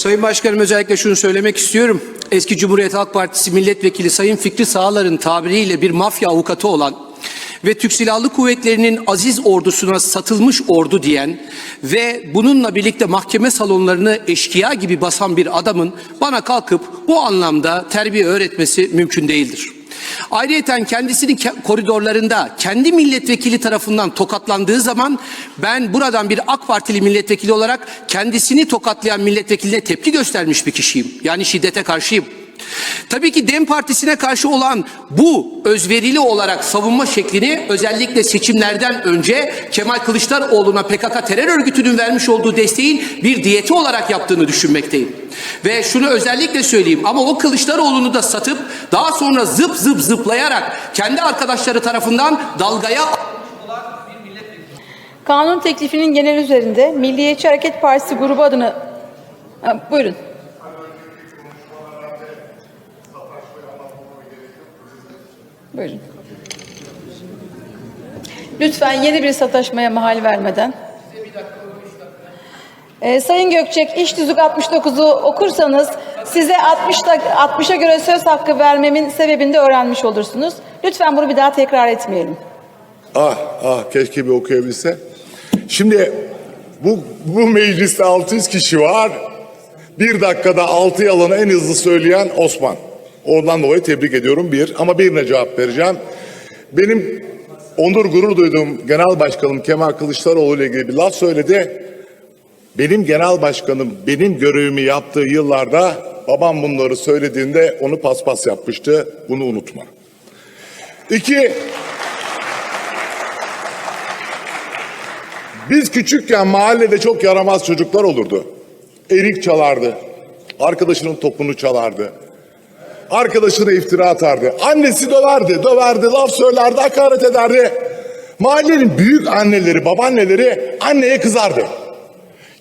Sayın Başkanım özellikle şunu söylemek istiyorum. Eski Cumhuriyet Halk Partisi milletvekili Sayın Fikri Sağlar'ın tabiriyle bir mafya avukatı olan ve Türk Silahlı Kuvvetleri'nin aziz ordusuna satılmış ordu diyen ve bununla birlikte mahkeme salonlarını eşkıya gibi basan bir adamın bana kalkıp bu anlamda terbiye öğretmesi mümkün değildir. Ayrıyeten kendisini ke- koridorlarında kendi milletvekili tarafından tokatlandığı zaman ben buradan bir AK Partili milletvekili olarak kendisini tokatlayan milletvekiline tepki göstermiş bir kişiyim. Yani şiddete karşıyım. Tabii ki DEM Partisi'ne karşı olan bu özverili olarak savunma şeklini özellikle seçimlerden önce Kemal Kılıçdaroğlu'na PKK terör örgütünün vermiş olduğu desteğin bir diyeti olarak yaptığını düşünmekteyim. Ve şunu özellikle söyleyeyim ama o Kılıçdaroğlu'nu da satıp daha sonra zıp zıp zıplayarak kendi arkadaşları tarafından dalgaya Kanun teklifinin genel üzerinde Milliyetçi Hareket Partisi grubu adına... Ha, buyurun. Buyurun. Lütfen yeni bir sataşmaya mahal vermeden. Ee, Sayın Gökçek, iş tüzük 69'u okursanız size 60'ta 60'a göre söz hakkı vermemin sebebini de öğrenmiş olursunuz. Lütfen bunu bir daha tekrar etmeyelim. Ah ah keşke bir okuyabilse. Şimdi bu, bu mecliste 600 kişi var. Bir dakikada altı yalanı en hızlı söyleyen Osman. Ondan dolayı tebrik ediyorum bir. Ama birine cevap vereceğim. Benim onur gurur duyduğum Genel Başkanım Kemal Kılıçdaroğlu ile ilgili bir laf söyledi. Benim genel başkanım benim görevimi yaptığı yıllarda babam bunları söylediğinde onu paspas yapmıştı. Bunu unutma. İki, Biz küçükken mahallede çok yaramaz çocuklar olurdu. Erik çalardı. Arkadaşının topunu çalardı. Arkadaşına iftira atardı. Annesi döverdi, döverdi, laf söylerdi, hakaret ederdi. Mahallenin büyük anneleri, babaanneleri anneye kızardı.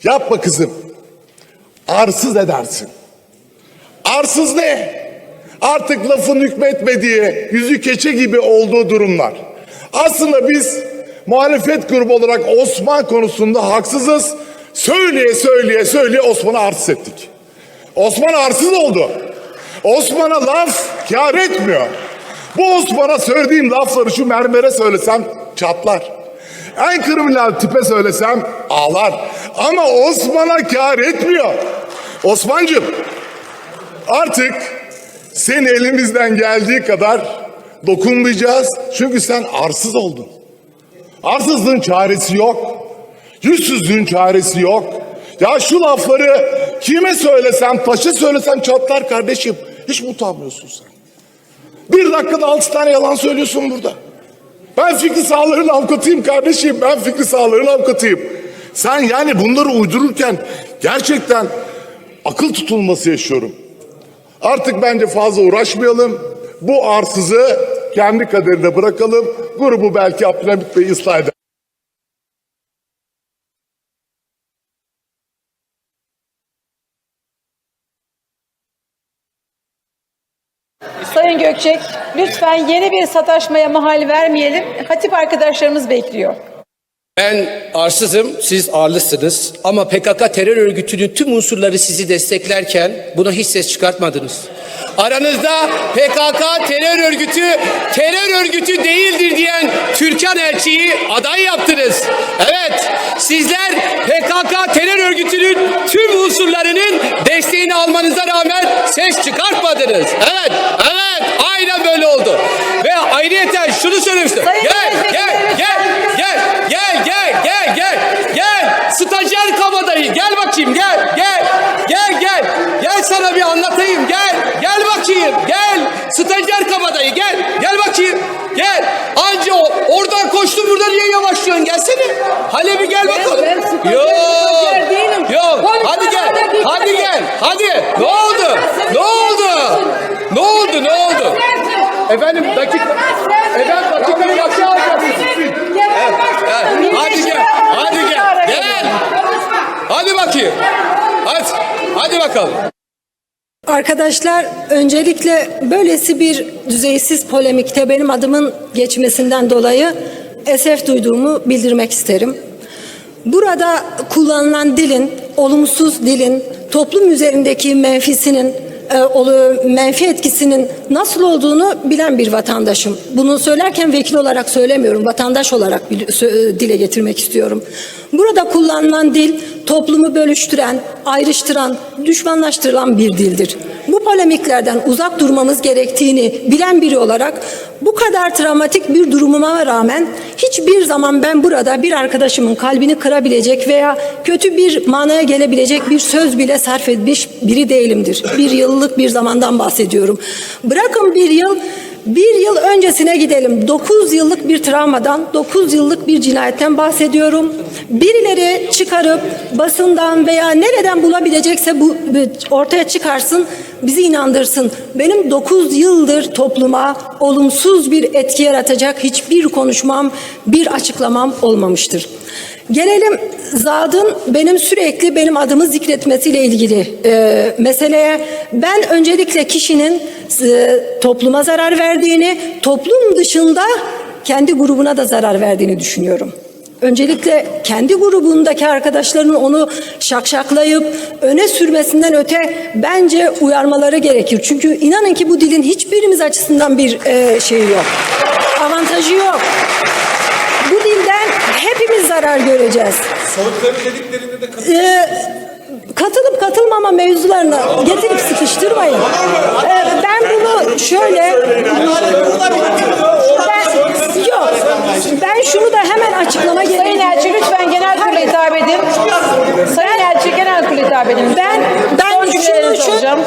Yapma kızım. Arsız edersin. Arsız ne? Artık lafın hükmetmediği, yüzü keçe gibi olduğu durumlar. Aslında biz muhalefet grubu olarak Osman konusunda haksızız. Söyleye söyleye söyleye Osman'ı arsız ettik. Osman arsız oldu. Osman'a laf kâr etmiyor. Bu Osman'a söylediğim lafları şu mermere söylesem çatlar. En kriminal tipe söylesem ağlar. Ama Osman'a kâr etmiyor. Osman'cığım Artık seni elimizden geldiği kadar dokunmayacağız. Çünkü sen arsız oldun. Arsızlığın çaresi yok. Yüzsüzlüğün çaresi yok. Ya şu lafları kime söylesem, taşı söylesem çatlar kardeşim. Hiç mi utanmıyorsun sen? Bir dakikada altı tane yalan söylüyorsun burada. Ben Fikri Sağlar'ın avukatıyım kardeşim. Ben Fikri Sağlar'ın avukatıyım. Sen yani bunları uydururken gerçekten akıl tutulması yaşıyorum. Artık bence fazla uğraşmayalım. Bu arsızı kendi kaderine bırakalım. Grubu belki Abdülhamit Bey ıslah eder. Sayın Gökçek, lütfen yeni bir sataşmaya mahal vermeyelim. Hatip arkadaşlarımız bekliyor. Ben arsızım, siz ağırlısınız. Ama PKK terör örgütünün tüm unsurları sizi desteklerken buna hiç ses çıkartmadınız. Aranızda PKK terör örgütü terör örgütü değildir diyen Türkan Elçi'yi aday yaptınız. Evet, sizler PKK terör örgütünün tüm unsurlarının desteğini almanıza rağmen ses çıkartmadınız. Evet, anlatayım, gel, gel bakayım, gel. Stajyer kabadayı, gel, gel bakayım, gel. Anca o, oradan koştu, burada niye yavaşlıyorsun? Gelsene. Halebi gel bakalım. ben stajyer, Yok, yok. Hadi gel, hadi git, hadi gel, hadi. Ne oldu? Ne oldu? Ne oldu, ne oldu? Efendim dakika, efendim dakikayı. Evet, evet. Hadi gel, hadi gel, gel. Hadi bakayım. Hadi, hadi bakalım. Arkadaşlar öncelikle böylesi bir düzeysiz polemikte benim adımın geçmesinden dolayı esef duyduğumu bildirmek isterim. Burada kullanılan dilin, olumsuz dilin toplum üzerindeki menfisinin menfi etkisinin nasıl olduğunu bilen bir vatandaşım. Bunu söylerken vekil olarak söylemiyorum, vatandaş olarak e, dile getirmek istiyorum. Burada kullanılan dil toplumu bölüştüren, ayrıştıran, düşmanlaştırılan bir dildir. Polemiklerden uzak durmamız gerektiğini bilen biri olarak bu kadar travmatik bir durumuma rağmen hiçbir zaman ben burada bir arkadaşımın kalbini kırabilecek veya kötü bir manaya gelebilecek bir söz bile sarf etmiş biri değilimdir. Bir yıllık bir zamandan bahsediyorum. Bırakın bir yıl bir yıl öncesine gidelim. 9 yıllık bir travmadan, 9 yıllık bir cinayetten bahsediyorum. Birileri çıkarıp basından veya nereden bulabilecekse bu ortaya çıkarsın, bizi inandırsın. Benim 9 yıldır topluma olumsuz bir etki yaratacak hiçbir konuşmam, bir açıklamam olmamıştır. Gelelim Zad'ın benim sürekli benim adımı zikretmesiyle ilgili e, meseleye. Ben öncelikle kişinin e, topluma zarar verdiğini, toplum dışında kendi grubuna da zarar verdiğini düşünüyorum. Öncelikle kendi grubundaki arkadaşların onu şakşaklayıp öne sürmesinden öte bence uyarmaları gerekir. Çünkü inanın ki bu dilin hiçbirimiz açısından bir e, şeyi yok. Avantajı yok. Hepimiz zarar göreceğiz. Soytarı dediklerinde de katılıyor. Ee, katılıp katılmama mevzularını getirip sıkıştırmayın. Ee, ben bunu şöyle ben, yok ben şunu da hemen açıklama Sayın gerekiyor. Elçi lütfen genel kurula hitap edin. Sayın Elçi genel kurula hitap edin. Ben ben Son şunu cümlelerinizi şu alacağım.